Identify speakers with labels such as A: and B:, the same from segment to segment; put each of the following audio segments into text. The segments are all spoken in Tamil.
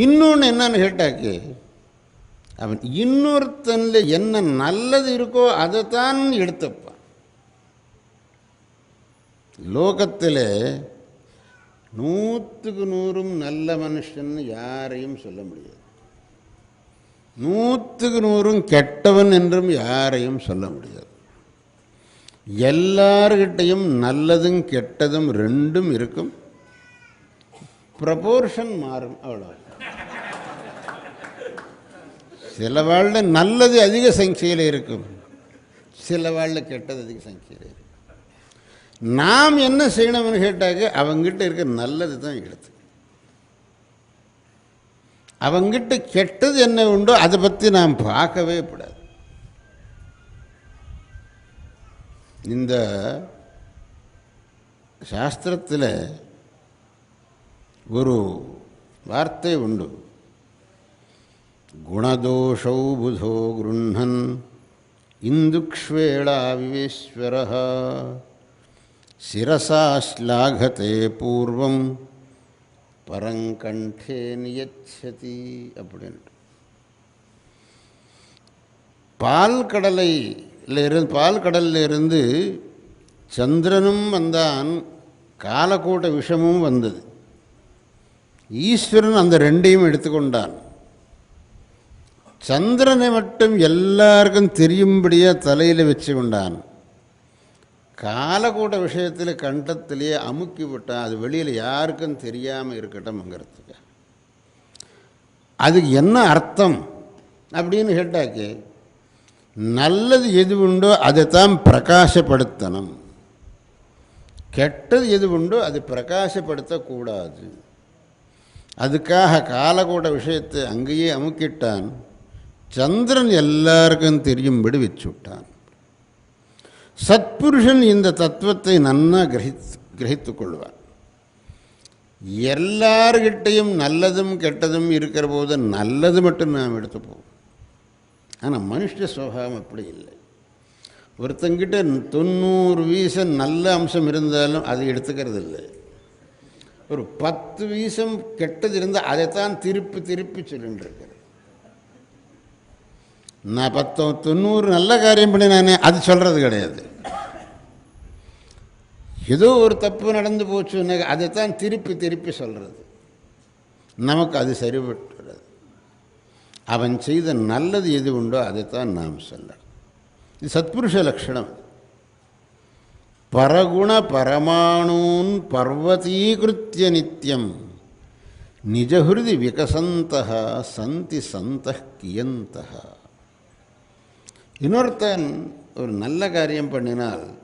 A: இன்னொன்று என்னன்னு கேட்டாக்கு அவன் இன்னொருத்தனில் என்ன நல்லது இருக்கோ அதைத்தான் எடுத்துப்பான். லோகத்தில் நூற்றுக்கு நூறும் நல்ல மனுஷன் யாரையும் சொல்ல முடியாது. நூற்றுக்கு நூறும் கெட்டவன் என்றும் யாரையும் சொல்ல முடியாது. எல்லார்கிட்டையும் நல்லதும் கெட்டதும் ரெண்டும் இருக்கும். ப்ரப்போர்ஷன் மாறும் அவ்வளோ சில வாழ்ல நல்லது அதிக சங்கையில் இருக்கும். சில வாழ்ல கெட்டது அதிக சங்கையில் இருக்கும். நாம் என்ன செய்யணும்னு கேட்டாக்க அவங்ககிட்ட இருக்க நல்லது தான் எடுத்து. அவங்ககிட்ட கெட்டது என்ன உண்டோ அதை பற்றி நாம் பார்க்கவே கூடாது. இந்த சாஸ்திரத்தில் ஒரு வார்த்தை உண்டு. குணதோஷௌ புதோ கிருண்ணன் இந்துக்ஷ்வேளாவிவேஸ்வர சிரசா ஸ்லாகத்தே பூர்வம்। பரங்கண்டே நியச்சதி அப்படின்ட்டு. பால் கடலை இருந்து பால் கடல்ல இருந்து சந்திரனும் வந்தான் காலக்கூட்ட விஷமும் வந்தது. ஈஸ்வரன் அந்த ரெண்டையும் எடுத்துக்கொண்டான். சந்திரனை மட்டும் எல்லாருக்கும் தெரியும்படியே தலையில் வச்சு கொண்டான் காலக்கூட விஷயத்தில் கண்டத்திலேயே அமுக்கி விட்டான். அது வெளியில் யாருக்கும் தெரியாமல் இருக்கட்டும்ங்கிறதுக்கு. அதுக்கு என்ன அர்த்தம் அப்படின்னு கேட்டாக்கே நல்லது எது உண்டோ அதைத்தான் பிரகாசப்படுத்தணும். கெட்டது எது உண்டோ அது பிரகாசப்படுத்தக்கூடாது. அதுக்காக காலக்கூட விஷயத்தை அங்கேயே அமுக்கிட்டான். சந்திரன் எல்லாருக்கும் தெரியும்படி வச்சு விட்டான் சத்புருஷன் இந்த தத்துவத்தை நன்னா கிரகித்து கிரகித்து கொள்வான். எல்லார்கிட்டையும் நல்லதும் கெட்டதும் இருக்கிற போது நல்லது மட்டும் நாம் எடுத்துப்போம். ஆனால் மனுஷ சுவாவம் அப்படி இல்லை. ஒருத்தங்கிட்ட தொண்ணூறு வீசம் நல்ல அம்சம் இருந்தாலும் அதை எடுத்துக்கிறது இல்லை. ஒரு பத்து வீசம் கெட்டது இருந்தால் அதைத்தான் திருப்பி திருப்பி சொல்லிட்டு இருக்கிறது நான் பத்து தொண்ணூறு நல்ல காரியம் பண்ணினானே அது சொல்கிறது கிடையாது. ஏதோ ஒரு தப்பு நடந்து போச்சுன்னு அதைத்தான் திருப்பி திருப்பி சொல்கிறது நமக்கு அது சரிபட்டுறது. அவன் செய்த நல்லது எது உண்டோ அதைத்தான் நாம் சொல்லணும். இது சத்புருஷ லக்ஷணம் பரகுண பரமாணூன் பர்வதீகிருத்திய நித்தியம் நிஜஹிருதி விகசந்த சந்தி சந்த கியந்தகா இன்னொருத்தன் ஒரு நல்ல காரியம் பண்ணினால்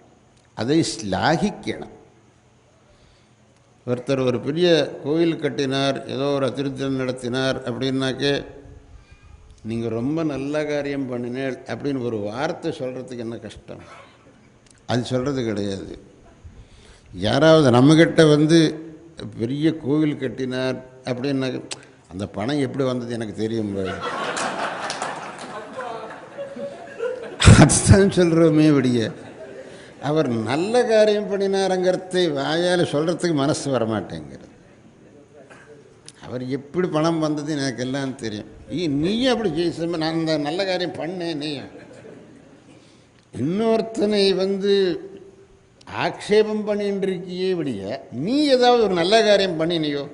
A: அதை ஸ்லாகிக்கணும் ஒருத்தர் ஒரு பெரிய கோயில் கட்டினார் ஏதோ ஒரு அத்திருத்தம் நடத்தினார் அப்படின்னாக்கே நீங்கள் ரொம்ப நல்ல காரியம் பண்ணினேன் அப்படின்னு ஒரு வார்த்தை சொல்கிறதுக்கு என்ன கஷ்டம்? அது சொல்கிறது கிடையாது. யாராவது நம்மக்கிட்ட வந்து பெரிய கோவில் கட்டினார் அப்படின்னாக்க அந்த பணம் எப்படி வந்தது எனக்கு தெரியும் அதுதான் சொல்கிறோமே விடிய. அவர் நல்ல காரியம் பண்ணினாருங்கிறதை வாயால் சொல்கிறதுக்கு மனசு வரமாட்டேங்கிறது. அவர் எப்படி பணம் வந்தது எனக்கு எல்லாம் தெரியும். ஈ நீயும் அப்படி ஜெயிச்ச நான் அந்த நல்ல காரியம் பண்ணேன் நீ. இன்னொருத்தனை வந்து ஆக்ஷேபம் பண்ணிட்டு இருக்கியே விடிய நீ ஏதாவது ஒரு நல்ல காரியம் பண்ணினியோ?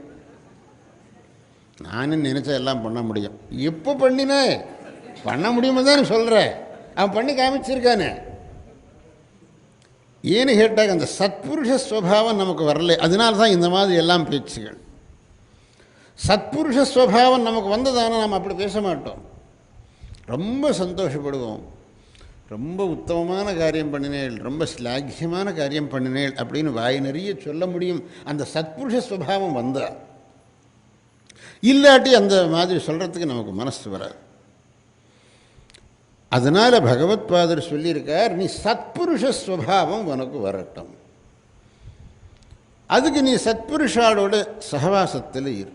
A: நானும் நினச்சா எல்லாம் பண்ண முடியும். எப்போ பண்ணினே? பண்ண முடியுமா தான் சொல்கிறேன் அவன் பண்ணி காமிச்சிருக்கானே. ஏன்னு கேட்டால் அந்த சத்புருஷ ஸ்வபாவம் நமக்கு வரல. அதனால தான் இந்த மாதிரி எல்லாம் பேச்சுகள். சத்புருஷ ஸ்வபாவம் நமக்கு வந்ததான நாம் அப்படி பேச மாட்டோம். ரொம்ப சந்தோஷப்படுவோம். ரொம்ப உத்தமமான காரியம் பண்ணினேள் ரொம்ப ஸ்லாக்கியமான காரியம் பண்ணினேள் அப்படின்னு வாய் நிறைய சொல்ல முடியும். அந்த சத்புருஷ ஸ்வபாவம் வந்தால் இல்லாட்டி அந்த மாதிரி சொல்கிறதுக்கு நமக்கு மனசு வராது. அதனால் பகவத் பாதர் சொல்லியிருக்கார் நீ சத்புருஷ ஸ்வபாவம் உனக்கு வரட்டும். அதுக்கு நீ சத்புருஷாலோட சகவாசத்தில் இரு.